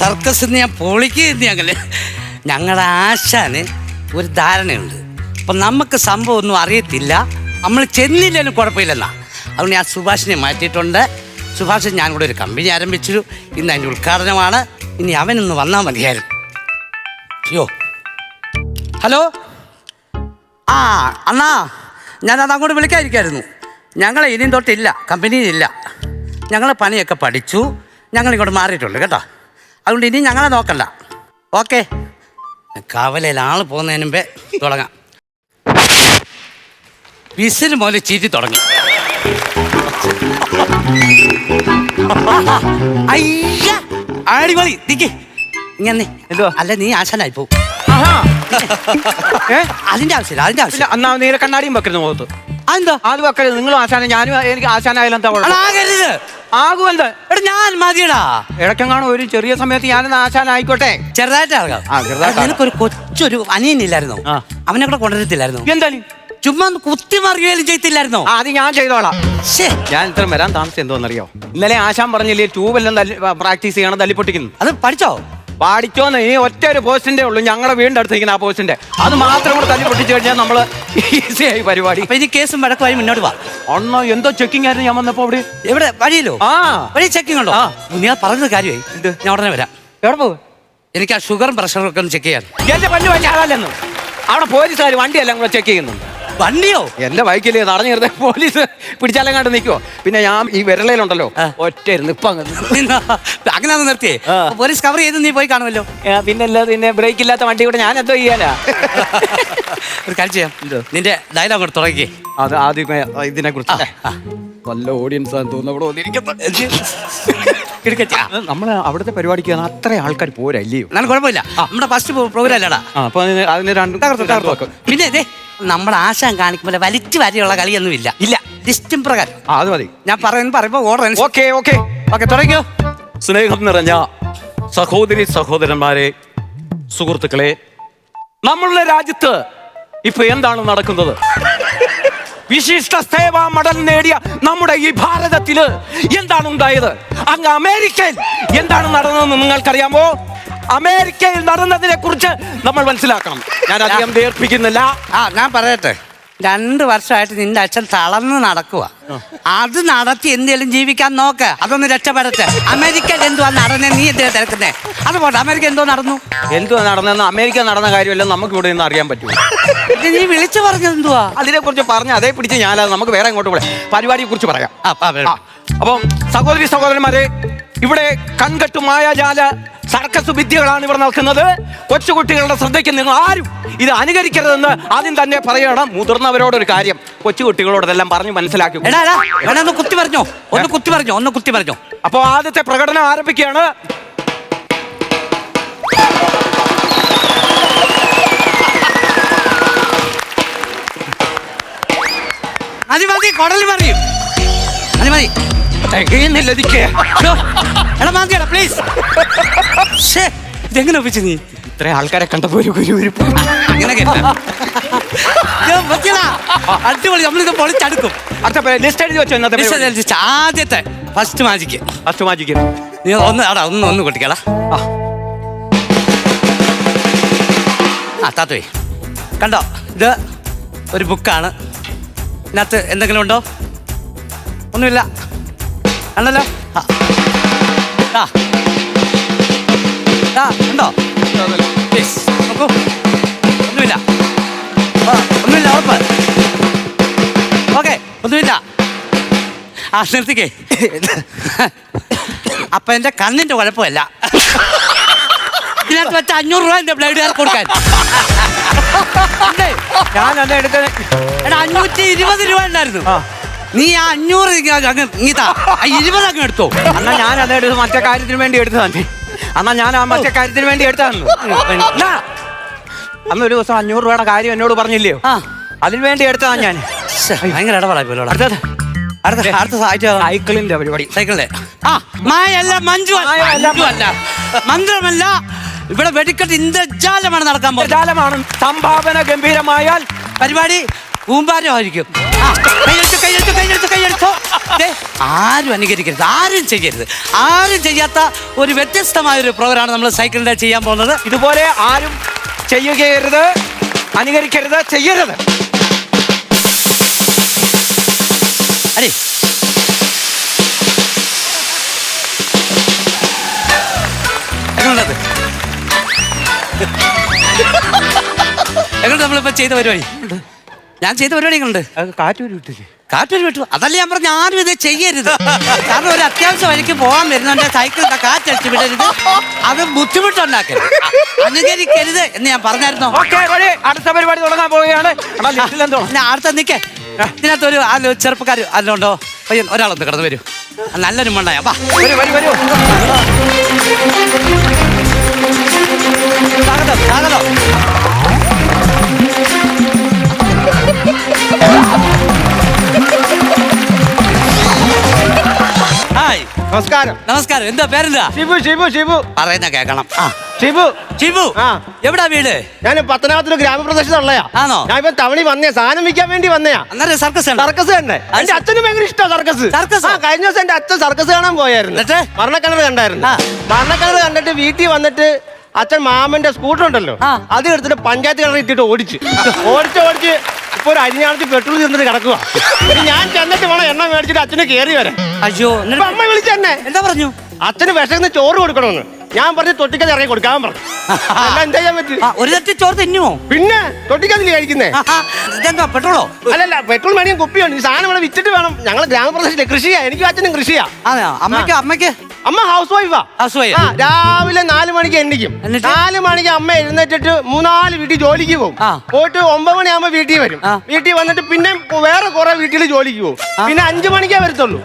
ഇന്നത്തെ സർക്കസ് ഞാൻ പൊളിക്കുന്നു അങ്ങനെ ഞങ്ങളുടെ ആശാന് ഒരു ധാരണയുണ്ട്. അപ്പം നമുക്ക് സംഭവം ഒന്നും അറിയത്തില്ല. നമ്മൾ ചെന്നില്ലെങ്കിലും കുഴപ്പമില്ലെന്നാ. അതുകൊണ്ട് ഞാൻ സുഭാഷിനെ മാറ്റിയിട്ടുണ്ട്. സുഭാഷ് ഞാൻ കൂടെ ഒരു കമ്പനി ആരംഭിച്ചു. ഇന്ന് അതിന്റെ ഉദ്ഘാടനമാണ്. ഇനി അവനൊന്ന് വന്നാൽ മതിയായിരുന്നു. അയ്യോ. ഹലോ? ആ അണ്ണാ ഞാനത് അങ്ങോട്ട് വിളിക്കാതിരിക്കായിരുന്നു. ഞങ്ങൾ ഇനിയും തൊട്ടില്ല കമ്പനിയിലില്ല ഞങ്ങൾ പണിയൊക്കെ പഠിച്ചു. ഞങ്ങൾ ഇങ്ങോട്ട് മാറിയിട്ടുണ്ട് കേട്ടോ. അതുകൊണ്ട് ഇനി ഞങ്ങളെ നോക്കണ്ട. ഓക്കെ. കവലയിൽ ആൾ പോകുന്നതിന് മുമ്പേ തുടങ്ങാം. വിസിൽ മുതൽ ചീറ്റി തുടങ്ങി. അയ്യ അടിപൊളി. നിക്ക്. ഇങ്ങനെ എന്തോ? അല്ല നീ ആശാനായി പോകും? അതിന്റെ ആവശ്യമില്ല അതിന്റെ ആവശ്യമില്ല. അന്നാ നീല കണ്ണാടിയും വെക്കരുത് മുഖത്ത്. അതെന്താ? അത് വെക്കരുത് നിങ്ങളും ആശാന ഞാനും എനിക്ക് ആശാനായാലും എന്താ കുഴപ്പം? അതാകരുത്. ആകുമെന്ത് എടാ ഞാൻ മതിയടാ. ഇടയ്ക്കെങ്ങാണോ ഒരു ചെറിയ സമയത്ത് ഞാനെന്ന് ആശാനായിക്കോട്ടെ? ചെറുതായിട്ട് ഇറങ്ങാം. ആ, ചെറുതായിട്ട് നിനക്കൊരു കൊച്ചൊരു അനിയനില്ലായിരുന്നോ? ആ. അവനെ കൂടെ കൊണ്ടുവരത്തില്ലായിരുന്നോ? എന്തായാലും ചുമ്മാ ഒന്ന് കുത്തി മറിയുകയും ചെയ്തില്ലായിരുന്നോ? ആ, അത് ഞാൻ ചെയ്തോളാം. ശ്ശേ, ഞാൻ ഇത്ര വരാൻ താമസം എന്തോന്നറിയോ? ഇന്നലെ ആശാൻ പറഞ്ഞില്ലേ ട്യൂബെല്ലാം പ്രാക്ടീസ് ചെയ്യണം തല്ലിപ്പൊട്ടിക്കുന്നു. അത് പഠിച്ചോ? പാടിച്ചോന്ന് ഇനി ഒറ്റ ഒരു പോസ്റ്റിന്റെ ഉള്ളൂ. ഞങ്ങളുടെ വീടിന്റെ അടുത്ത് ഇരിക്കുന്ന ആ പോസ്റ്റിന്റെ. അത് മാത്രം കൂടെ തല്ലി പൊട്ടിച്ചു കഴിഞ്ഞാൽ നമ്മൾ ആയി പരിപാടി. അപ്പൊ ഇനി കേസും വഴക്കുമായി മുന്നോട്ട് വാ. അണ്ണോ എന്തോ ചെക്കിംഗ് ആയിരുന്നു ഞാൻ വന്നപ്പോ അവിടെ. എവിടെ? വഴിയിലോ? ആ. വഴി ചെക്കിംഗ് ഉണ്ടോ? ആ. ഞാൻ പറഞ്ഞത് കാര്യമായി. എന്ത്? ഞാൻ ഉടനെ വരാം. എവിടെ പോകും എനിക്ക് ആ ഷുഗറും പ്രഷറും ഒക്കെ ഒന്ന് ചെക്ക് ചെയ്യാൻ. എന്റെ പല്ല് വലിയ ആളല്ലെന്ന്. അവിടെ പോലീസുകാർ വണ്ടിയെല്ലാം കൂടെ ചെക്ക് ചെയ്യുന്നുണ്ട്. വണ്ടിയോ? എന്റെ വൈക്കില്ലേ തടഞ്ഞു കയറുന്ന പോലീസ് പിടിച്ചാലങ്ങാണ്ട് നിൽക്കുവോ പിന്നെ ഞാൻ ഈ വിരളയിലുണ്ടല്ലോ ആ. ഒറ്റ അങ്ങനെ നിർത്തിയേ. പോലീസ് കവർ ചെയ്ത് നീ പോയി കാണുമല്ലോ. പിന്നെ പിന്നെ ബ്രേക്ക് ഇല്ലാത്ത വണ്ടി കൂടെ ഞാൻ എന്തോ ചെയ്യാനാ? ഒരു കാര്യം ചെയ്യാം? നിന്റെ ഡയലോഗ് തുടങ്ങിക്കേ. അത് ആദ്യമേ ഇതിനെ കുറിച്ച് നല്ല ഓഡിയൻസ് ആണെന്ന് തോന്നുന്നു അവിടെ വന്നിരിക്കുന്നത്. നമ്മൾ അവിടുത്തെ പരിപാടിക്ക് അത്ര ആൾക്കാർ പോരല്ലയോ എന്നാലും കുഴപ്പമില്ല. നമ്മുടെ ഫസ്റ്റ് പ്രോഗ്രാം അല്ലടാ. അപ്പൊ അതിന് രണ്ടും. പിന്നെ ഇതേ നമ്മുടെ ആശാൻ കാണിക്കുമ്പോൾ വലിച്ചു വരെയുള്ള കളിയൊന്നും ഇല്ല. ഇല്ല ലിസ്റ്റും പ്രകാരം. ആ അത് മതി. ഞാൻ പറയുന്നത് പറയുമ്പോ ഓർഡർ ഓക്കെ ഓക്കെ. ഓക്കെ തുടങ്ങിയോ? സ്നേഹം നിറഞ്ഞ സഹോദരി സഹോദരന്മാരെ സുഹൃത്തുക്കളെ നമ്മളുടെ രാജ്യത്ത് ഇപ്പൊ എന്താണ് നടക്കുന്നത്? വിശിഷ്ട സേവാ മെഡൽ നേടിയ നമ്മുടെ ഈ ഭാരതത്തിൽ എന്താണ് ഉണ്ടായത്? അങ്ങ് അമേരിക്കയിൽ എന്താണ് നടന്നതെന്ന് നിങ്ങൾക്കറിയാമോ? അമേരിക്കയിൽ നടന്നതിനെ കുറിച്ച് നമ്മൾ മനസ്സിലാക്കണം. ഞാൻ അധികം ദീർപ്പിക്കുന്നില്ല ആ ഞാൻ പറയട്ടെ. രണ്ട് വർഷമായിട്ട് നിന്റെ അച്ഛൻ തളർന്ന് നടക്കുക അത് നടത്തി എന്തെങ്കിലും ജീവിക്കാൻ നോക്ക്. അതൊന്ന് രക്ഷപ്പെടട്ടെ. അമേരിക്കയിൽ എന്തുവാ നടന്നേ? നീ എന്തിനാ തിരക്കുന്നേ? അത് പോട്ടെ അമേരിക്ക എന്തോ നടന്നു? എന്തുവാ നടന്നെന്ന് അമേരിക്ക നടന്ന കാര്യമല്ല നമുക്ക് ഇവിടെ നിന്ന് അറിയാൻ പറ്റൂ. ഇത് നീ വിളിച്ചു പറഞ്ഞത് എന്തുവാ? അതിനെ കുറിച്ച് പറഞ്ഞ അതേ പിടിച്ച് ഞാനത് നമുക്ക് വേറെ ഇങ്ങോട്ട് പോകെ പരിപാടിയെ കുറിച്ച് പറയാം. അപ്പം സഹോദരി സഹോദരന്മാരെ ഇവിടെ കൺകെട്ടു മായാജാല സർക്കസ് വിദ്യകളാണ് ഇവർ നൽകുന്നത് കൊച്ചുകുട്ടികളുടെ ശ്രദ്ധയ്ക്ക് നിങ്ങൾ ആരും ഇത് അനുകരിക്കരുതെന്ന് ആദ്യം തന്നെ പറയണം മുതിർന്നവരോടൊരു കാര്യം. കൊച്ചുകുട്ടികളോട് ഇതെല്ലാം പറഞ്ഞു മനസ്സിലാക്കി. എടാ എടാ എടാ ഒന്ന് കുത്തി പറഞ്ഞോ. ഒന്ന് കുത്തി പറഞ്ഞോ ഒന്ന് കുത്തി പറഞ്ഞോ. അപ്പോൾ ആദ്യത്തെ പ്രകടനം ആരംഭിക്കുകയാണ്. മതി മതി കുടൽ അതിമതി മതി മതി. തികയുന്നില്ല ഇതിക്ക്. എടാ മാന്തിയടാ പ്ലീസ് ഇതെങ്ങനെ ഒപ്പിച്ചു നീ? ഇത്ര ആൾക്കാരെ കണ്ടപ്പോ ഒരു ഒരു ഒരു ഇങ്ങനെ കേട്ടാ. ഇത് പറ്റിയടാ. അടിപൊളി. നമ്മളിത് പൊളിച്ചടുക്കും. അടുത്ത ലിസ്റ്റ് എഴുതി വെച്ചോ ഇന്നത്തെ ലിസ്റ്റ് എഴുതി ആദ്യത്തെ ഫസ്റ്റ് മാജിക്ക്. First magic. നീ ഒന്ന് അടാ ഒന്ന് ഒന്ന് കൊട്ടിക്കടാ ആ. ആ താത്തോയ് കണ്ടോ? ഇത് ഒരു ബുക്കാണ്. ഇതിനകത്ത് എന്തെങ്കിലും ഉണ്ടോ? ഒന്നുമില്ല. കണ്ടല്ലോ? ആ ആ ആ ഉണ്ടോ. നോക്കൂ. ഒന്നുമില്ല. ഒന്നുമില്ല ഉറപ്പ്. ഓക്കെ ഒന്നുമില്ല. ആ നിർത്തിക്കേ. അപ്പൊ എന്റെ കണ്ണിന്റെ കുഴപ്പമല്ല. ഇതിനകത്ത് വെച്ച അഞ്ഞൂറ് രൂപ എന്റെ ബ്ലഡ് കാർക്ക് കൊടുക്കാൻ. അത് എടുത്തത് എടാ അഞ്ഞൂറ്റി ഇരുപത് രൂപ ഉണ്ടായിരുന്നു ആ. നീ ആ അഞ്ഞൂറ് ഇങ്ങീതാ ഇരുപത് അങ്ങ് എടുത്തോ. അന്നാ ഞാൻ അത് എടുത്ത് മറ്റേ കാര്യത്തിന് വേണ്ടി എടുത്തതാണ് അന്നാ ഞാൻ ആ മറ്റേ കാര്യത്തിന് വേണ്ടി എടുത്തതാണ് എന്നാ? അന്ന് ഒരു ദിവസം അഞ്ഞൂറ് രൂപയുടെ കാര്യം എന്നോട് പറഞ്ഞില്ലയോ ആ. അതിന് വേണ്ടി എടുത്തതാണ് ഞാൻ. ഭയങ്കര ഇടപാടായി അടുത്തത് അടുത്ത അടുത്ത സാഹിത്യ സൈക്കിളിന്റെ പരിപാടി. സൈക്കിളിലെ ആ മായല്ല മഞ്ജു അല്ല. മന്ത്രമല്ല ഇവിടെ വെടിക്കെട്ട് ഇന്ദ്രജാലമാണ് നടക്കാൻ പോകുന്നത്. ജാലമാണ്. സംഭാവന ഗംഭീരമായാൽ പരിപാടി കൂമ്പാരമായിരിക്കും കൈയെടുത്തു കൈയെടുത്തു കൈയെടുത്തു. ആരും അനുകരിക്കരുത് ആരും ചെയ്യരുത്. ആരും ചെയ്യാത്ത ഒരു വ്യത്യസ്തമായ ഒരു പ്രോഗ്രാമാണ് നമ്മൾ സൈക്കിളിന്റെ ചെയ്യാൻ പോകുന്നത്. ഇതുപോലെ ആരും ചെയ്യുകയരുത് അനുകരിക്കരുത് ചെയ്യരുത്. അല്ലേ എങ്ങനെയുണ്ടത് എങ്ങനെ നമ്മളിപ്പോ ചെയ്ത പരിപാടി? ഞാൻ ചെയ്ത പരിപാടി എങ്ങനെയുണ്ട് കാറ്റൂരി വിട്ടില്ലേ? കാറ്റൊരു വിട്ടു. അതല്ല ഞാൻ പറഞ്ഞു ആരും ഇത് ചെയ്യരുത്. കാരണം ഒരു അത്യാവശ്യം വഴിക്ക് പോകാൻ വരുന്നുണ്ട് സൈക്കിളിന്റെ കാറ്റടിച്ച് വിടരുത്. അത് ബുദ്ധിമുട്ടുണ്ടാക്കരുത്. അനുകരിക്കരുത് എന്ന് ഞാൻ പറഞ്ഞായിരുന്നോ? അടുത്ത പരിപാടി തുടങ്ങാൻ പോവുകയാണ്. അടുത്ത നിക്കേ. ഇതിനകത്ത് ഒരു ചെറുപ്പക്കാർ അല്ലോണ്ടോ പയ്യൻ ഒരാളൊന്ന് കിടന്നു വരൂ. നല്ലൊരു മണ്ണായ വാ. വരൂ വരൂ വരൂ. സ്വാഗതം സ്വാഗതം. നമസ്കാരം. നമസ്കാരം. എന്താ പേരെന്താ? ഷിബു ഷിബു ഷിബു. പറയുന്ന കേക്കണം ആ ഷിബു. ഷിബു ആ. എവിടാ വീട്? ഞാൻ പത്തനാപുരത്ത് ഗ്രാമപ്രദേശത്തുള്ളയാ ആണോ? ഞാൻ ഇപ്പൊ തവണി വന്നേ സാധനം വിൽക്കാൻ വേണ്ടി വന്നയാ. അന്നേരം സർക്കസ് സർക്കസ് തന്നെ എന്റെ അച്ഛനും ഭയങ്കര ഇഷ്ടമാണ് സർക്കസ് സർക്കസ്? ആ? കഴിഞ്ഞ ദിവസം എന്റെ അച്ഛൻ സർക്കസ് കാണാൻ പോയായിരുന്നു? മരണക്കിണർ കണ്ടായിരുന്നു. മരണക്കിണർ കണ്ടിട്ട് വീട്ടിൽ വന്നിട്ട് അച്ഛൻ മാമന്റെ സ്കൂട്ടർ ഉണ്ടല്ലോ. അത് എടുത്തിട്ട് പഞ്ചായത്ത് കിണർ ഇട്ടിട്ട് ഓടിച്ച്. ഓടിച്ച് ഓടിച്ച്. ഇപ്പൊ ഒരു അരിഞ്ഞാണത്തിൽ പെട്രോൾ തീർന്നിട്ട് കിടക്കുക ഞാൻ ചെന്നിട്ട് വേണം എണ്ണ മേടിച്ചിട്ട് അച്ഛനെ കയറി വരാൻ. അയ്യോ അമ്മ വിളിച്ചെന്നെ എന്താ പറഞ്ഞു? അച്ഛന് വിശക്കുന്ന ചോറ് കൊടുക്കണമെന്ന്. ഞാൻ പറഞ്ഞു തൊട്ടിക്കത് ഇറങ്ങി കൊടുക്കാൻ പറഞ്ഞു. എന്താ ചെയ്യാൻ പറ്റും? ആ, ഒരു തട്ടി ചോറ് തിന്നുമോ പിന്നെ തൊട്ടിക്കതിൽ കഴിക്കുന്നേ? ആഹാ, ഇതെന്താ പെട്രോളോ? അല്ലല്ല പെട്രോൾ മേടിയും കുപ്പിയുണ്ട്. ഈ സാധനം ഇവിടെ വിറ്റിട്ട് വേണം. ഞങ്ങൾ ഗ്രാമപ്രദേശത്തെ കൃഷിയാ. എനിക്ക് അച്ഛനും കൃഷിയാ. അതെ അമ്മയ്ക്ക് അമ്മയ്ക്ക്? അമ്മ ഹൗസ് വൈഫാ ഹൗസ് വൈഫ് ആ രാവിലെ നാല് മണിക്ക് എണ്ണിക്കും എന്നിട്ട്? നാല് മണിക്ക് അമ്മ എഴുന്നേറ്റിട്ട് മൂന്നാൽ വീട്ടിൽ ജോലിക്ക് പോകും. ആ. പോയിട്ട് ഒമ്പത് മണിയാകുമ്പോ വീട്ടിൽ വരും. ആ. വീട്ടിൽ വന്നിട്ട് പിന്നെ വേറെ കുറെ വീട്ടിൽ ജോലിക്ക് പോകും. പിന്നെ അഞ്ചു മണിക്കേ വരത്തുള്ളൂ.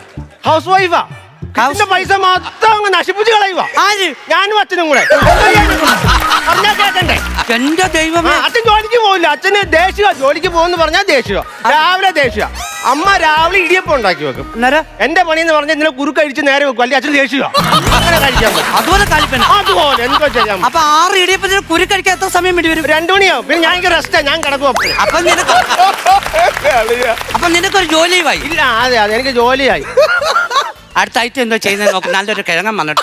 ഹൗസ് വൈഫാ പൈസ മൊത്തം അങ്ങ് നശിപ്പിച്ച് കളയുക. ആര്? ഞാനും അച്ഛനും കൂടെ. പറഞ്ഞാ കേട്ടണ്ടേ എന്റെ ആ, ദൈവമേ അച്ഛൻ ജോലിക്ക് പോകില്ല അച്ഛന് ദേഷ്യ ജോലിക്ക് പോകുന്നു പറഞ്ഞാൽ ദേഷ്യ രാവിലെ ദേഷ്യ അമ്മ രാവിലെ ഇടിയപ്പം ഉണ്ടാക്കി വെക്കും. അന്നേരം? എന്റെ പണി എന്ന് പറഞ്ഞാൽ ഇന്നലെ കുറുക്ക് അഴിച്ച് നേരെ വെക്കും. അല്ലെങ്കിൽ അച്ഛൻ ദേഷ്യ അങ്ങനെ കഴിക്കാൻ പറ്റും. അതുപോലെ കാലിപ്പന അതുപോലെ എന്തോ ചെയ്യാം അപ്പൊ ആറ് ഇടിയപ്പത്തിന് കുരു കഴിക്കാൻ എത്ര സമയം വേണ്ടി വരും? രണ്ടു മണിയാവും. പിന്നെ ഞാൻ റെസ്റ്റാ ഞാൻ കിടക്കും അപ്പോൾ അപ്പൊ നിനക്ക് അപ്പൊ നിനക്കൊരു ജോലിയുമായി. ഇല്ല അതെ അതെ എനിക്ക് ജോലിയായി. അടുത്ത ഐറ്റം എന്തോ ചെയ്യുന്നത് നോക്കി നല്ലൊരു കിഴങ്ങൻ വന്നിട്ട്.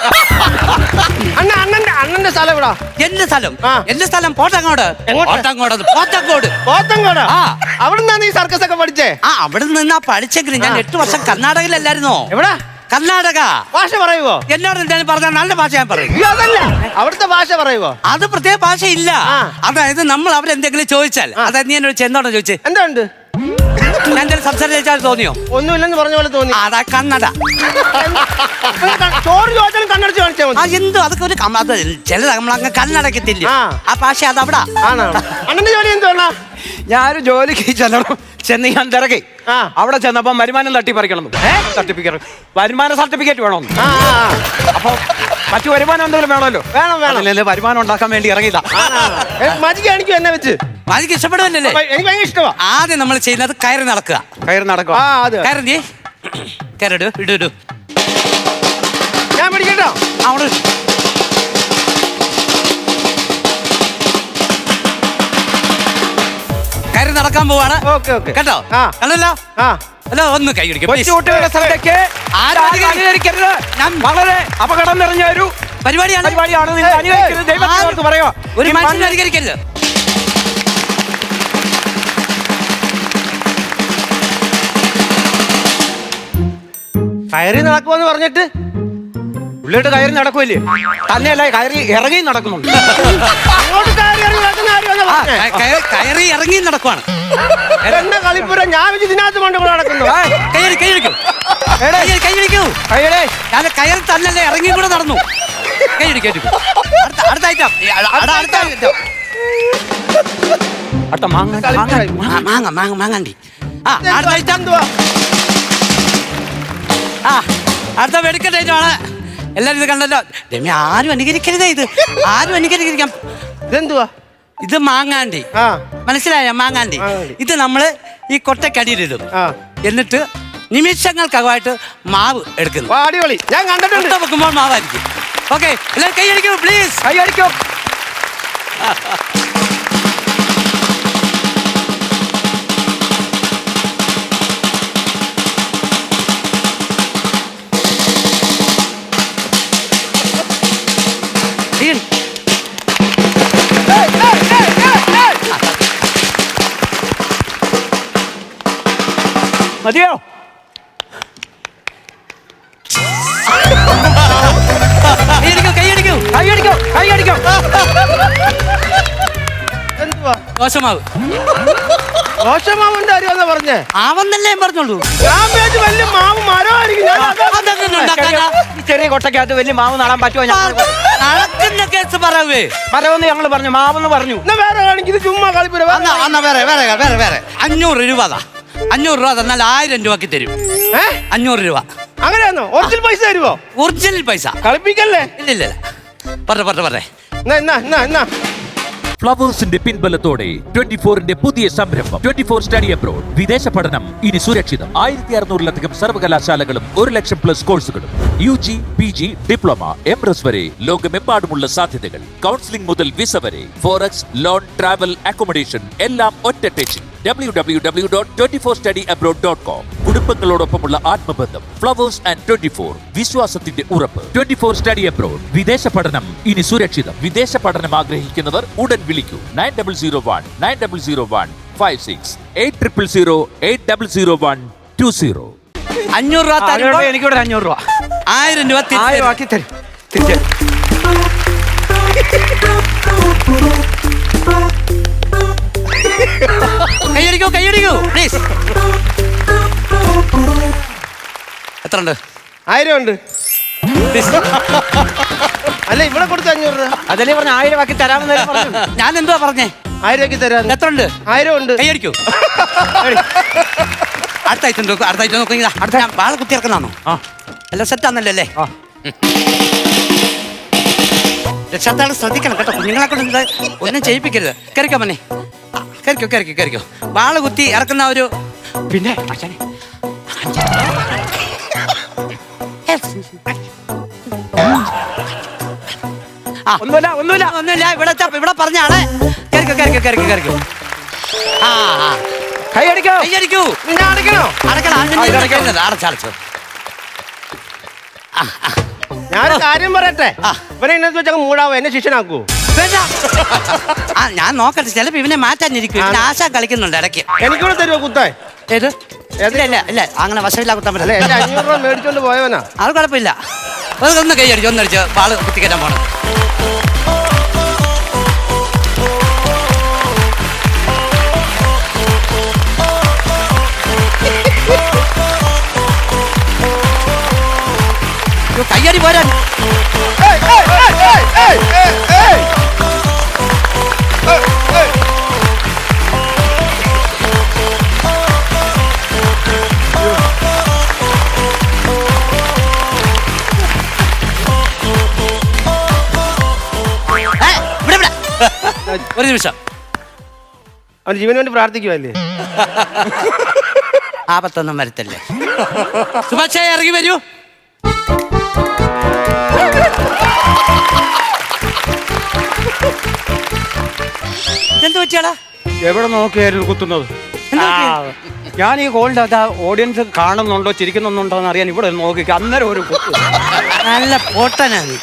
അണ്ണ അണ്ണന്റെ അണ്ണന്റെ സ്ഥലം എവിടാ? എന്റെ സ്ഥലം ആ. എന്റെ സ്ഥലം പോത്തങ്ങോട്. പോത്തങ്ങോട് പോത്തങ്ങോട്. പോത്തങ്ങോട്? പോത്തങ്കോട് ആ. അവിടെ നിന്നാണ് ഈ സർക്കസ് ഒക്കെ പഠിച്ചേ? ആ അവിടെ നിന്നാ പഠിച്ചെങ്കിലും ഞാൻ. എട്ട് വർഷം കർണാടകയിലല്ലായിരുന്നോ? എവിടാ? കർണാടക. ഭാഷ പറയുവോ? എന്നോട് ഞാൻ പറഞ്ഞ നല്ല ഭാഷ ഞാൻ പറയും. അയ്യോ, അതല്ല. അവിടുത്തെ ഭാഷ പറയുവോ? അത് പ്രത്യേക ഭാഷയില്ല. ആ. അതായത് നമ്മൾ അവരെന്തെങ്കിലും ചോദിച്ചാൽ അതായത് നീ എന്നോട് ചെന്നോടോ ചോദിച്ചേ. എന്താ ഉണ്ട് ഞാൻ സംസാരിച്ചാൽ തോന്നിയോ? ഒന്നുമില്ലെന്ന് പറഞ്ഞ പോലെ തോന്നി. അതാ കണ്ണട. ചോറ് ചോദിച്ചാലും കണ്ണടച്ച് കാണിച്ചാൽ ആ മതി എന്തോ അതൊക്കെ ഒരു കമ്മ- അത് ചിലത് നമ്മളങ്ങ് കണ്ണടക്കത്തില്ല. ആ. ആ ഭാഷ അതവിടാ? ആണോ? അണ്ണന്റെ ജോലി എന്തുവാ ഞാനൊരു ജോലിക്ക് ചെല്ലണം. ചെന്ന് ഞാൻ തിരക്കി. ആ. അവിടെ ചെന്നപ്പം വരുമാനം തട്ടിപ്പറിക്കണം. സർട്ടിഫിക്കറ്റ് വരുമാന സർട്ടിഫിക്കറ്റ് വേണം ആ ആ, ആ. അപ്പൊ മറ്റു വരുമാനം എന്തെങ്കിലും വേണമല്ലോ? വേണം വേണം. അതിലല്ലേ വരുമാനം ഉണ്ടാക്കാൻ വേണ്ടി ഇറങ്ങിയതാ. മജിക്ക് കാണിക്കും എന്നെ വെച്ച്. എനിക്ക് ഇഷ്ടപ്പെടുമല്ലേ എനിക്ക് ഭയങ്കര ഇഷ്ടമാ ആദ്യം നമ്മൾ ചെയ്യുന്നത് കയറി നടക്കുക. കയറി നടക്കുക. ആ അത്. കയറി കയറിടു ഇടു ഇടു. ഞാൻ പിടിക്കട്ടോ. അവിടെ. കയറി നടക്കാൻ പോവാണ്. Okay okay. കേട്ടോ ആ. കണ്ടല്ലോ? ആ. അല്ല ഒന്ന് കൈ പിടിക്കും കൊച്ചു കുട്ടികളുടെ ശ്രദ്ധയ്ക്ക് ആരും ആരും അനുകരിക്കരുത് ഞാൻ- വളരെ അപകടം നിറഞ്ഞ ഒരു പരിപാടിയാണ്. പരിപാടിയാണ്. നിങ്ങൾ ഒരു ഈ മനുഷ്യനെ മണ്ണ് അനുകരിക്കരുത് കയറി നടക്കുമെന്ന് പറഞ്ഞിട്ട് ഉള്ളിട്ട് കയറി നടക്കുമല്ലേ തന്നെയല്ല കയറി ഇറങ്ങി നടക്കുന്നുണ്ട് അങ്ങോട്ട് കയറി ഇറങ്ങി നടക്കുന്ന കാര്യമല്ല ആ, പറഞ്ഞേ. ക- കയ- കയറി ഇറങ്ങി നടക്കുവാണ് എന്നെ കളിപ്പുര ഞാൻ വെച്ച് ഇതിനകത്ത് കൊണ്ട് കൂടെ നടക്കുന്നു കൈയടി കൈയടിക്കൂ കൈയടി കൈയടിക്കൂ കയ്യടേ ഞാൻ കയറി തന്നല്ലേ ഇറങ്ങി കൂടെ നടന്നു കൈയടി കൈയടിക്കൂ അടുത്ത അടുത്ത ഐറ്റം ഈ അ- അടുത്ത ഐറ്റം അടുത്ത മാങ്ങ മാങ്ങ മാങ്ങ മാങ്ങ മാങ്ങാണ്ടി ആ അടുത്ത ഐറ്റം എന്തുവാ ആ അടുത്ത വെടിക്കട്ട ഐറ്റമാണ് എല്ലാവരും ഇത് കണ്ടല്ലോ. രമ്യ ആരും അനുകരിക്കരുതേ ഇത്. ആരും അനുകരിക്കാം ഇതെന്തുവാ? ഇത് മാങ്ങാണ്ടി. ആ. മനസ്സിലായോ? മാങ്ങാണ്ടി. ഇത് നമ്മൾ ഈ കൊട്ടക്കടിയിലിടും. ആ. എന്നിട്ട് നിമിഷങ്ങൾക്കകമായിട്ട് മാവ് എടുക്കുന്നു. അടിപൊളി. ഞാൻ കണ്ടിട്ടുണ്ട്. വെക്കുമ്പോൾ മാവായിരിക്കും. ഓക്കെ എല്ലാവരും കൈയടിക്കൂ പ്ലീസ് കൈയടിക്കോ. മതിയോ? ഞങ്ങൾ കൈയടിക്കൂ കൈയടിക്കോ കൈയടിക്കോ. എന്തുവാ? ദോശമാവ്. ദോശമാവിന്റെ കാര്യമെന്നാ പറഞ്ഞേ? ആവന്നല്ലേ ഞാൻ പറഞ്ഞോളൂ ഞാൻ വിചാരിച്ചു വലിയ മാവ് മരമായിരിക്കും. ഞാൻ അതാ- അതെങ്ങനെ ഉണ്ടാക്കാനാ? ഈ ചെറിയ കൊട്ടയ്ക്കകത്ത് വലിയ മാവ് നടാൻ പറ്റുമോ ഞങ്ങൾ നടക്കുന്ന കേസ് പറവേ. മരമെന്ന് ഞങ്ങൾ പറഞ്ഞു മാവെന്ന് പറഞ്ഞു. എന്നാ വേറെ കാണിക്കും ഇത് ചുമ്മാ കളിപ്പുര അന്നാ അന്നാ വേറെ വേറെ വേറെ വേറെ. അഞ്ഞൂറ് രൂപ താ അഞ്ഞൂറ് രൂപ തന്നാൽ ആയിരം രൂപക്ക് തരും. ഏ? അഞ്ഞൂറ് രൂപ. അങ്ങനെയാണോ ഒറിജിനൽ പൈസ തരുവോ? ഒറിജിനൽ പൈസ. കളിപ്പിക്കല്ലേ? ഇല്ല ഇല്ല ഇല്ല. പറഞ്ഞ പറഞ്ഞ പറഞ്ഞേ. എന്നാ എന്നാ എന്നാ എന്നാ. ഫ്ലവേഴ്സിന്റെ പിൻബലത്തോടെ ട്വന്റി ഫോറിന്റെ പുതിയ സംരംഭം. Twenty four study abroad. വിദേശ പഠനം ഇനി സുരക്ഷിതം. ആയിരത്തി അറുന്നൂറിലധികം സർവകലാശാലകളും ഒരു ലക്ഷം പ്ലസ് കോഴ്സുകളും. U G P G diploma M S വരെ ലോകമെമ്പാടുമുള്ള സാധ്യതകൾ. കൗൺസിലിംഗ് മുതൽ വിസ വരെ. ഫോറക്സ് ലോൺ ട്രാവൽ അക്കോമഡേഷൻ എല്ലാം ഒറ്റ ടെച്ചിൽ. W W W dot twenty four study abroad dot com കുടുംബങ്ങളോടൊപ്പമുള്ള ആത്മബന്ധം ഫ്ലവേഴ്സ് ആൻഡ് ട്വന്റി ഫോർ വിശ്വാസത്തിന്റെ ഉറപ്പ്. ട്വന്റി ഫോർ സ്റ്റഡി അബ്രോഡ് വിദേശ പഠനം ഇനി സുരക്ഷിതം. വിദേശ പഠനം ആഗ്രഹിക്കുന്നവർ ഉടൻ വിളിക്കൂ. Nine double zero one nine double zero one five six eight triple zero eight double zero one two zero. അഞ്ഞൂറ് രൂപ തരുമ്പോ അഞ്ഞൂറ് രൂപ. ആയിരം രൂപ ആയിരം തരും. ആക്കി തരും. തിരിച്ചു കൈയടിക്കൂ കൈയടിക്കൂ പ്ലീസ് എത്ര ഉണ്ട് ആയിരം ഉണ്ട് അല്ല ഇവിടെ കൊടുത്ത അഞ്ഞൂറ് രൂപ. അതല്ലേ പറഞ്ഞ ആയിരം ആക്കി തരാമെന്ന് പറഞ്ഞു? ഞാൻ എന്തുവാ പറഞ്ഞേ? ആയിരം ആക്കി തരാം. എത്ര ഉണ്ട് ആയിരം ഉണ്ട് കൈയടിക്കൂ അടുത്ത ആഴ്ച നോക്കൂ അടുത്ത ആഴ്ച നോക്കൂ ഇതാ, അടുത്ത. ഞാൻ വാഴ കുത്തി ഇറക്കുന്നതാണോ? ആ. എല്ലാം അല്ലേ? ആ. ശ്രദ്ധിക്കണം കേട്ടോ. കുഞ്ഞുങ്ങളെ കൊണ്ട് ഇത് ഒന്നും ചെയ്യിപ്പിക്കരുത്. കയറിക്കോ മനെ. കയറിക്കോ കയറിക്കോ കയറിക്കോ വാൾ കുത്തി ഇറക്കുന്ന ഒരു പിന്നെ അച്ഛനെ. ഒന്നുമില്ല ഒന്നുമില്ല. ഒന്നുമില്ല ഇവിടെ ഇവിടെ പറഞ്ഞാണ് കയറിക്കോ കയറിക്കോ കയറിക്കോ കയറിക്കോ ആ കൈയടിക്കൂ ഞാൻ അടയ്ക്കണോ. അടച്ചടച്ചു കാര്യം പറയട്ടെ. ഇവനെ ഇന്നത്തെ വെച്ചാൽ മൂടാവോ? എന്നെ ശിഷ്യനാക്കൂ വേണ്ട. ആ ഞാൻ നോക്കട്ടെ ചിലപ്പോ ഇവനെ മാറ്റാനിരിക്കും ആശാ ആശാൻ കളിക്കുന്നുണ്ട് ഇടയ്ക്ക്. എനിക്കൂടെ തരുമോ കുത്താൻ? ഏത്? ഇല്ല ഇല്ല ഇല്ല അങ്ങനെ വശമില്ല കുത്താൻ അല്ലെ പറ്റില്ല. എന്റെ അഞ്ഞൂറ് രൂപ മേടിച്ചോണ്ട് പോയവനാ. അത് കുഴപ്പമില്ല. അത് ഒന്ന് കൈ അടിച്ചു ഒന്നടിച്ച് പാൾ കുത്തിക്കറ്റാൻ പോണം. അയ്യോ, കയ്യടി പോരാൻ. ഇവിടെ. ഒരു നിമിഷം. അവൻ ജീവന് വേണ്ടി പ്രാർത്ഥിക്കുവല്ലേ? ആപത്തൊന്നും വരത്തല്ലേ? സുഭാഷായി ഇറങ്ങി വരൂ. എന്ത് പറ്റിയാടാ? എവിടെ നോക്കിയായിരുന്നു കുത്തുന്നത്? ഞാൻ ഈ ഗോൾഡ് അത് ഓഡിയൻസ് കാണുന്നുണ്ടോ ചിരിക്കുന്നുണ്ടോ എന്ന് അറിയാൻ ഇവിടെ നോക്കി അന്നേരം ഒരു കുത്ത്. നല്ല പോട്ടനാണ്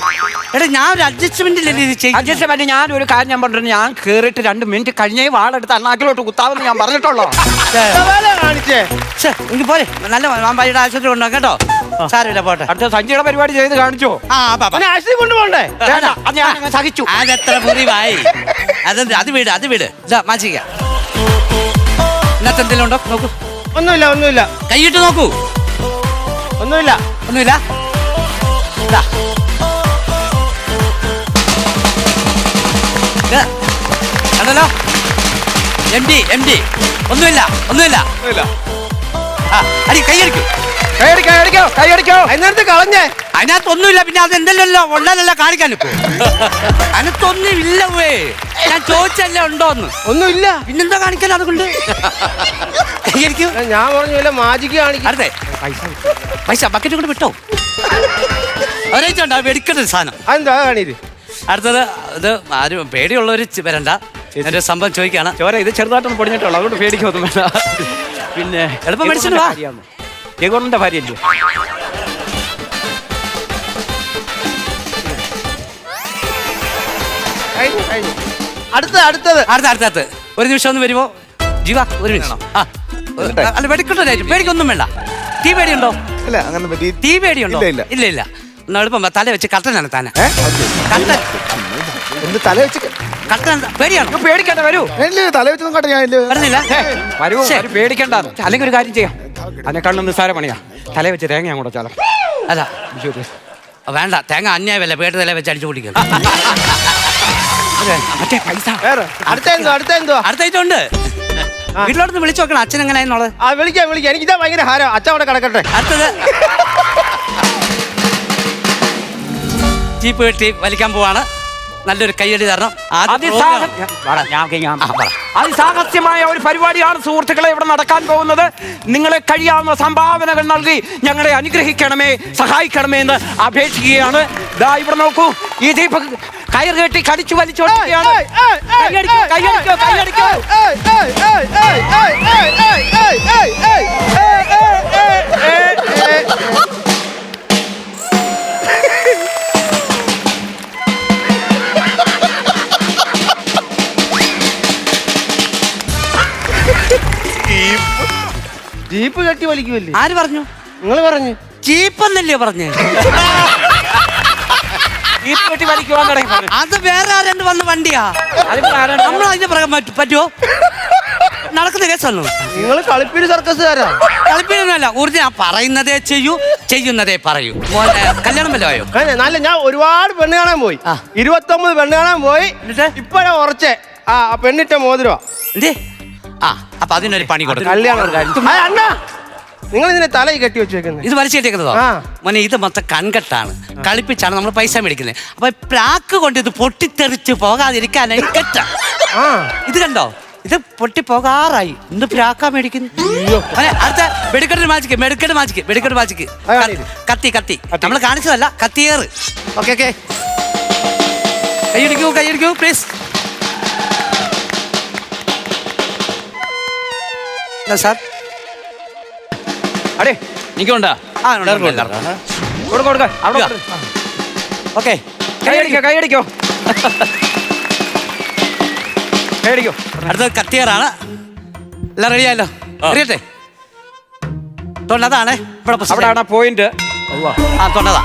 എടാ ഞാൻ ഒരു അഡ്ജസ്റ്റ്മെന്റിലല്ലേ ഇത് അഡ്ജസ്റ്റ്മെന്റ് ഞാൻ ഒരു കാര്യം ഞാൻ പറഞ്ഞിട്ടുണ്ട്. ഞാൻ കേറിയിട്ട് രണ്ട് മിനിറ്റ് കഴിഞ്ഞേ വാളെടുത്ത് അണ്ണാക്കിലോട്ട് കുത്താവെന്ന് ഞാൻ പറഞ്ഞിട്ടുള്ളൂ കാണിച്ചേ? എനിക്ക് പോലെ നല്ല മാമ്പാടിയുടെ ആശുപത്രി കൊണ്ടോ കേട്ടോ. സാരമില്ല പോട്ടെ. അടുത്ത സഞ്ജയുടെ പരിപാടി ചെയ്ത് കാണിച്ചോ? ആ പാപ്പ അവനെ ആശുപത്രി കൊണ്ടുപോകണ്ടേ? വേണ്ട, അത് ഞാൻ അങ്ങ് സഹിച്ചു. അതെത്ര മുറിവായി? അതെന്ത് അത് വീട് അത് വീട്. ഇതാ മാച്ചിക്ക ഇന്നത്തെ എന്തെങ്കിലും ഉണ്ടോ? നോക്കൂ. ഒന്നുമില്ല ഒന്നുമില്ല. കൈയിട്ട് നോക്കൂ. ഒന്നുമില്ല. ഒന്നുമില്ല? ഇതാ. ഇത്. കണ്ടല്ലോ? എം ഡി എം ഡി ഒന്നുമില്ല ഒന്നുമില്ല. ആ അടി കൈയടിക്കും കൈയടിക്കോ കൈയടിക്കോ കൈയടിക്കോ. അതിനകത്ത് കളഞ്ഞേ. അതിനകത്ത് ഒന്നുമില്ല പിന്നെ അത് എന്തെല്ലോ ഉള്ളതല്ല കാണിക്കാൻ ഇപ്പൊ. അതിനകത്തൊന്നും ഇല്ല വേ ഞാൻ ചോദിച്ചല്ലേ ഉണ്ടോന്ന്. ഒന്നുമില്ല. പിന്നെന്താ കാണിക്കാൻ അതുകൊണ്ട്? കൈയടിക്കൂ ഞാൻ പറഞ്ഞില്ല മാജിക്ക് കാണിക്കും. അടുത്തേ പൈസ ബക്കറ്റ് കൊണ്ട് വിട്ടോ. ഒരേച്ചുണ്ടോ വെടിക്കണ്ട സാധനം. അതെന്താ കാണിയത് അടുത്തത് ഇത് ആരും പേടിയുള്ളവർ വരണ്ട. എന്റെ സംഭവം ചോദിക്കാണ് ചോര ഇത് ചെറുതായിട്ടൊന്ന് പൊടിഞ്ഞിട്ടുള്ളൂ. അതുകൊണ്ട് പേടിക്കൊന്നും വേണ്ട. പിന്നെ എളുപ്പം മെഡിസിൻ വാ. ജഗോറിന്റെ ഭാര്യയല്ലേ? കഴിഞ്ഞു അടുത്തത്. അടുത്തത് അടുത്ത അടുത്തത് ഒരു നിമിഷം ഒന്ന് വരുമോ ജീവ ഒരു നിമിഷം ആ അല്ല വെടിക്കണ്ടോ പേടിക്കൊന്നും വേണ്ട. തീ പേടിയുണ്ടോ? അല്ല അങ്ങനെ തീ പേടിയുണ്ടോ? ഇല്ല, ഇല്ല. എളുപ്പം തല വെച്ച് കട്ടനാണ് താന. ഏ? കട്ടൻ എന്ത് തല വെച്ച് കട്ടൻ പേടിയാണോ? ഇങ്ങ് പേടിക്കണ്ട വരൂ. ഇല്ല തല വെച്ചൊന്നും കണ്ട ഞാൻ ഇല്ല പറഞ്ഞില്ല? ഏ, വരൂ ശ്ശേ. വരൂ, പേടിക്കണ്ട അല്ലെങ്കിൽ ഒരു കാര്യം ചെയ്യാം. അതിനെക്കാളും നിസ്സാര പണിയാ. തല വെച്ച് തേങ്ങ അങ്ങോട്ട് ചാലം അല്ല വേണ്ട. തേങ്ങ അന്യായമല്ല. പേട്ട് തല വെച്ച് അടിച്ചു മറ്റേ പൈസ. ഉണ്ട്. വീട്ടിലോട്ട് വിളിച്ചു നോക്കണം. അച്ഛൻ എങ്ങനെയാന്നുള്ളത് വിളിക്കാം വിളിക്കാം. എനിക്കിതാ ഭയങ്കര ഹാരം. അച്ഛൻ അവിടെ കിടക്കട്ടെ. അടുത്തത്. ജീപ്പ് കെട്ടി വലിക്കാൻ പോവാണ് നല്ലൊരു കയ്യടി തരണം ആദ്യ അതിസാഹ- program- വാടാ, ഞാൻ ഞാൻ- ആ, പറ. അതിസാഹസ്യമായ ഒരു പരിപാടിയാണ് സുഹൃത്തുക്കളെ ഇവിടെ നടക്കാൻ പോകുന്നത് നിങ്ങളെ കഴിയാവുന്ന സംഭാവനകൾ നൽകി ഞങ്ങളെ അനുഗ്രഹിക്കണമേ സഹായിക്കണമേ എന്ന് അപേക്ഷിക്കുകയാണ് ദാ ഇവിടെ നോക്കൂ ഈ ദീപ കയർ കെട്ടി കടിച്ചു വലിച്ചോടുകയാണ് കൈയടിക്കൂ, കൈയടിക്കൂ, കൈയടിക്കൂ. ജീപ്പ് കെട്ടി വലിക്കുമല്ലേ ആര് പറഞ്ഞു? നിങ്ങൾ പറഞ്ഞു. ജീപ്പ് എന്നല്ലേ പറഞ്ഞേ? ജീപ്പ് കെട്ടി വലിക്കുവാൻ തുടങ്ങി പറഞ്ഞു. അത് വേറെ ആരെന്ന് വന്ന വണ്ടിയാ? അതിപ്പോ ആരാണ്? നമ്മൾ അതിന്റെ പുറകെ പറ്റു- പറ്റുമോ നടക്കുന്ന കേസാണോ നിങ്ങൾ കളിപ്പിന് സർക്കസുകാരാ. കളിപ്പിക്കുന്നല്ല ഊർജ ഞാൻ പറയുന്നതേ ചെയ്യൂ ചെയ്യുന്നതേ പറയൂ. മോനെ കല്യാണം വല്ലോ ആയോ? ഏ, നല്ല ഞാൻ ഒരുപാട് പെണ്ണ് കാണാൻ പോയി. ആ. ഇരുപത്തൊമ്പത് പെണ്ണ് കാണാൻ പോയി. എന്നിട്ട്? ഇപ്പഴാ ഉറച്ചേ. ആ ആ പെണ്ണിട്ട മോതിരവാ. എന്തേ? ആ. അപ്പൊ അതിനൊരു പണി കൊടുക്കും കല്യാണം ആ, അണ്ണാ. നിങ്ങൾ ഇതിനെ തലയിൽ കെട്ടി വെച്ചേക്കുന്നത് ഇത് വലിച്ചേക്കുന്നതോ ആ. മോനെ ഇത് മൊത്തം കൺകെട്ടാണ്. കളിപ്പിച്ചാണ് നമ്മൾ പൈസ മേടിക്കുന്നത് അപ്പൊ പ്രാക്ക് കൊണ്ട് ഇത് പൊട്ടിത്തെറിച്ച് പോകാതിരിക്കാനായി കെട്ട. ആ. ഇത് കണ്ടോ? ഇത് പൊട്ടി പോകാറായി എന്ത് പ്രാക്കാ മേടിക്കുന്നു? മോനെ, അടുത്ത വെടിക്കെട്ട് മാജിക്ക് വെടിക്കെട്ട് മാജിക്ക് വെടിക്കെട്ട് മാജിക്ക്. കാണിക്ക്. കത്തി കത്തി. നമ്മൾ കാണിച്ചതല്ല കത്തിയേറ്. Okay okay. കൈയടിക്കൂ കൈയടിക്കൂ പ്ലീസ് സാർ? അടേ എനിക്കുണ്ടാ ആ ഉണ്ട്, ഉണ്ട്, എല്ലാവർക്കും. കൊടുക്ക കൊടുക്ക. അവിടെ കൊടുക്ക്. ഓക്കെ. കൈയടിക്കോ കൈയടിക്കോ കൈയടിക്കോ അടുത്തത് കത്തിയറാണ്. എല്ലാം റെഡിയായല്ലോ അറിയട്ടെ? തൊണ്ടതാണ് ഇവിടെ. അവിടെയാണ് പോയിന്റ് ആ തൊണ്ടതാ.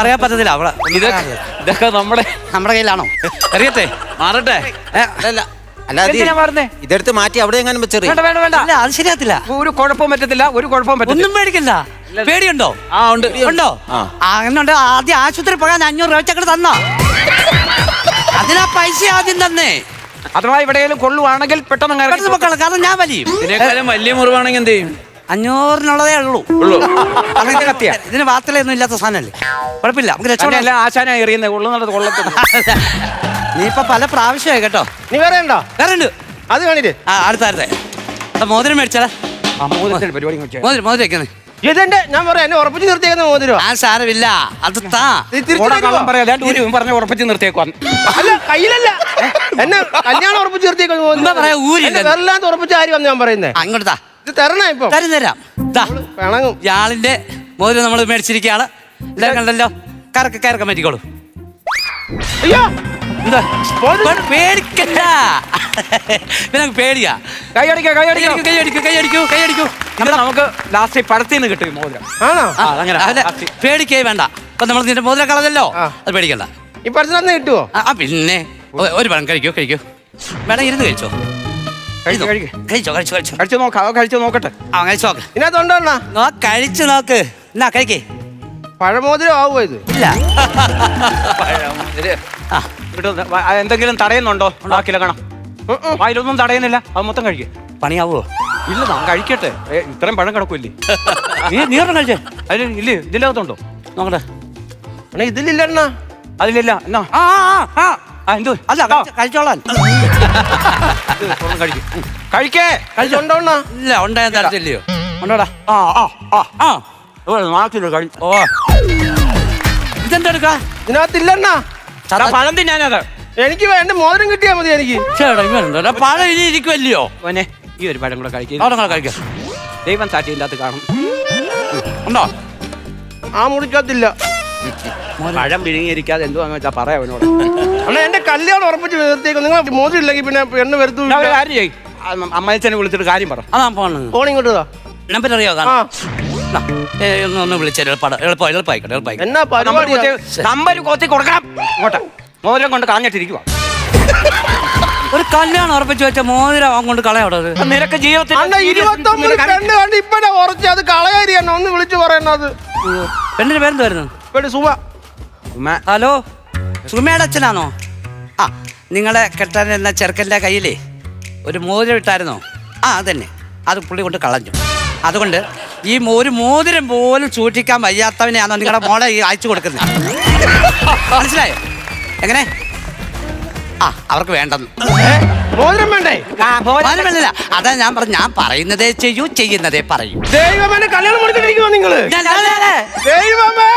അറിയാൻ പറ്റത്തില്ല അവിടെ. ഇതൊക്കെ നമ്മുടെ നമ്മുടെ കയ്യിലാണോ? അറിയട്ടെ? മാറട്ടെ. അല്ല. അല്ല അത് എന്തിനാ മാറുന്നേ? ഇതെടുത്ത് മാറ്റി അവിടെ എങ്ങാനും വെച്ചറി. വേണ്ട വേണ്ട വേണ്ട. അത് ശരിയാത്തില്ല ഒരു കുഴപ്പവും പറ്റത്തില്ല ഒരു കുഴപ്പവും പറ്റത്തില്ല. ഒന്നും പേടിക്കണ്ട. പേടിയുണ്ടോ? ആ ഉണ്ട്. ഉണ്ടോ? എന്നുണ്ട്. ആദ്യം ആശുപത്രി പോകാൻ അഞ്ഞൂറ് രൂപ ചക്കട് തന്നോ? അതിനാ പൈസ ആദ്യം തന്നേ. അഥവാ എവിടെയെങ്കിലും കൊള്ളുവാണെങ്കിൽ പെട്ടെന്ന് പൊക്കളെ. കാരണം ഞാൻ വലിയും. ഇതിനേക്കാളും വലിയ മുറിവാണെങ്കിൽ എന്ത് ചെയ്യും? അഞ്ഞൂറിനുള്ളതേ ഉള്ളൂ? ഇതിന് വാർത്തലൊന്നും ഇല്ലാത്ത സാധനല്ലേ കുഴപ്പമില്ല. നമുക്ക് രക്ഷപ്പെടാം. ആശാനായി ആശാന എറിയുന്നത് കൊള്ളുന്നുള്ളത് കൊള്ളത്തില്ല. നീ ഇപ്പൊ പല പ്രാവശ്യമായി കേട്ടോ. നീ വേറെ ഉണ്ടോ? വേറെ ഉണ്ട്. അത് കാണില്ലേ ആ അടുത്ത അടുത്ത. മോതിരം മേടിച്ചാലാ മോതിരം മോതിരം വെക്കുന്നേ. ഇതെന്റെ ഞാൻ പറയാം എന്നെ ഉറപ്പിച്ച് നിർത്തിയേക്കുന്ന മോതിരോ? ആ സാരമില്ല. അത് താ. പറഞ്ഞ ഉറപ്പിച്ച് നിർത്തിയേക്കുവാൻ അല്ല കയ്യിലല്ല. എന്നെ കല്യാണം ഉറപ്പിച്ച് നിർത്തിയേക്കുന്ന പറയാ, ഊരില്ല. വെറുതെ ഉറപ്പിച്ച ആരും ഞാൻ പറയുന്നേ. അങ്ങോട്ട് താ. ഇത് തരണേ ഇപ്പൊ. തരും തരാം. ഇയാളിന്റെ മോതിരം നമ്മൾ മേടിച്ചിരിക്കുകയാണ്. എല്ലാവരും കണ്ടല്ലോ? കറക്ക കയറക്ക പറ്റിക്കോളൂ അയ്യോ! പേടിക്കണ്ട. പിന്നെ പേടിയാ. കൈയടിക്കോ കൈയടിക്കോ. കൈയടിക്കൂ കൈയടിക്കൂ കൈയടിക്കൂ നമുക്ക് ലാസ്റ്റ് പടത്തിന്ന് കിട്ടും ഈ മോതിരം. ആണോ? ആ, അതങ്ങനെ. അല്ല, പേടിക്കേ വേണ്ട. ഇപ്പൊ നമ്മൾ നിന്റെ മോതിരം കളഞ്ഞല്ലോ. അത് പേടിക്കണ്ട. ഈ പടത്തിനന്ന് കിട്ടുമോ ആ പിന്നെ. ഒരു പഴം കഴിക്കോ കഴിക്കൂ. വേണം ഇരുന്ന് കഴിച്ചോ. കഴിച്ചോ കഴിച്ചോ കഴിച്ചോ. കഴിച്ചു നോക്കാം അത് കഴിച്ചു നോക്കട്ടെ. ആ കഴിച്ചു നോക്ക്. ഇതിനകത്തുണ്ടോ നോ കഴിച്ചു നോക്ക്. എന്നാ കഴിക്കേ. പഴമോതിരം ആവുമോ ഇത്? ഇല്ല. പഴമോതിരം. ആ. എന്തെങ്കിലും തടയുന്നുണ്ടോ? ഉണ്ടാക്കില്ല കാണാം. വായിലൊന്നും തടയുന്നില്ല. അത് മൊത്തം കഴിക്കും. പണിയാവോ? ഇല്ല നാം കഴിക്കട്ടെ. ഇത്രയും പഴം കിടക്കൂല്ലേ നീ നീ ഒരെണ്ണം കഴിച്ചേ. അതിൽ ഇല്ല ഇതിനകത്തുണ്ടോ നോക്കട്ടെ. അണ്ണാ ഇതിലില്ല അണ്ണാ. അതിലില്ല എന്നാ? ആ ആ, ആ ആ. എന്തോ? അല്ല കഴിച്ച- കഴിച്ചോളാൻ. കഴിക്കും. കഴിക്കേ. കഴിച്ചുണ്ടോ അണ്ണാ ഇല്ല ഉണ്ടായ തരത്തില്ലയോ? ഉണ്ടോടാ? ആ ആ ആ. ആ. നാട്ടിൽ കഴി ഓ. ഇതെന്താ എടുക്കാ ഇതിനകത്തില്ല അണ്ണാ. പഴം തിന്നാനത്. എനിക്ക് വേണ്ട മോതിരം കിട്ടിയാ മതി എനിക്ക്. ചേട്ടാ ഇവനുണ്ടോ പഴം ഇനി ഇരിക്കുമല്ലയോ മോനെ ഈ ഒരു പഴം കൂടെ കഴിക്കും. അവിടെ കൂടെ കഴിക്കാം. ദൈവം സാറ്റിയില്ലാത്ത കാണും. ഉണ്ടോ? ആ മുറിക്കകത്തില്ല. പഴം വിഴുങ്ങിയിരിക്കാതെ എന്തുവാന്ന് വെച്ചാ പറയാം അവനോട്. അണ്ണാ എന്റെ കല്യാണം ഉറപ്പിച്ച് നിർത്തിയേക്കും. നിങ്ങൾ മോതിരം ഇല്ലെങ്കിൽ പിന്നെ ഒരു വരുത്തു. കാര്യം ചെയ്യ്. അമ്മയച്ചനെ വിളിച്ചിട്ട് കാര്യം പറ. അതാ പോണ് ഫോൺ ഇങ്ങോട്ട്. നമ്പർ അറിയോ? ഒന്ന് ഒന്ന് വിളിച്ചാൽ എളുപ്പം എളുപ്പം എളുപ്പമായിക്കോട്ടെ എളുപ്പമായിക്കോട്ടെ എന്നാ പരിപാടി നമ്പർ കോത്തി കൊടുക്കണം. ഇങ്ങോട്ട്. മോതിരം കൊണ്ട് കളഞ്ഞിട്ടിരിക്കുക ഒരു കല്യാണം ഉറപ്പിച്ചു വെച്ച മോതിരം അവൻ കൊണ്ട് കളയാവിടെ അത്? നിനക്ക് ജീവിതത്തിൽ അണ്ണ ഇരുപത്തൊമ്പത് പെണ്ണ് കണ്ട് ഇപ്പഴാ ഉറച്ച് അത് കളയാരിയാണ് ഒന്ന് വിളിച്ചു പറയണത് പെണ്ണിന്റെ പേരെന്തായിരുന്നു സുഖ ഉമ്മ, ഹലോ സുമയുടെ അച്ഛനാണോ? ആ നിങ്ങളെ കെട്ടാൻ എന്ന ചെറുക്കന്റെ കയ്യിലേ ഒരു മോതിരം ഇട്ടായിരുന്നോ? ആ അതന്നെ. അത് പുള്ളി കൊണ്ട് കളഞ്ഞു. അതുകൊണ്ട് ഈ ഒരു മോതിരം പോലും സൂക്ഷിക്കാൻ വയ്യാത്തവനെയാണ് നിങ്ങളുടെ മോളെ ഈ അയച്ചു കൊടുക്കുന്നത്? മനസ്സിലായോ? എങ്ങനെ? ആ അവർക്ക് വേണ്ടെന്ന്. മോതിരം വേണ്ടേ? മോതിരം- വേണ്ടില്ല. അതാ ഞാൻ പറഞ്ഞു ഞാൻ പറയുന്നതേ ചെയ്യൂ ചെയ്യുന്നതേ പറയൂ. ദൈവമേ കല്യാണം കൊടുത്തിട്ടിരിക്കുമോ നിങ്ങൾ. ദൈവമേ!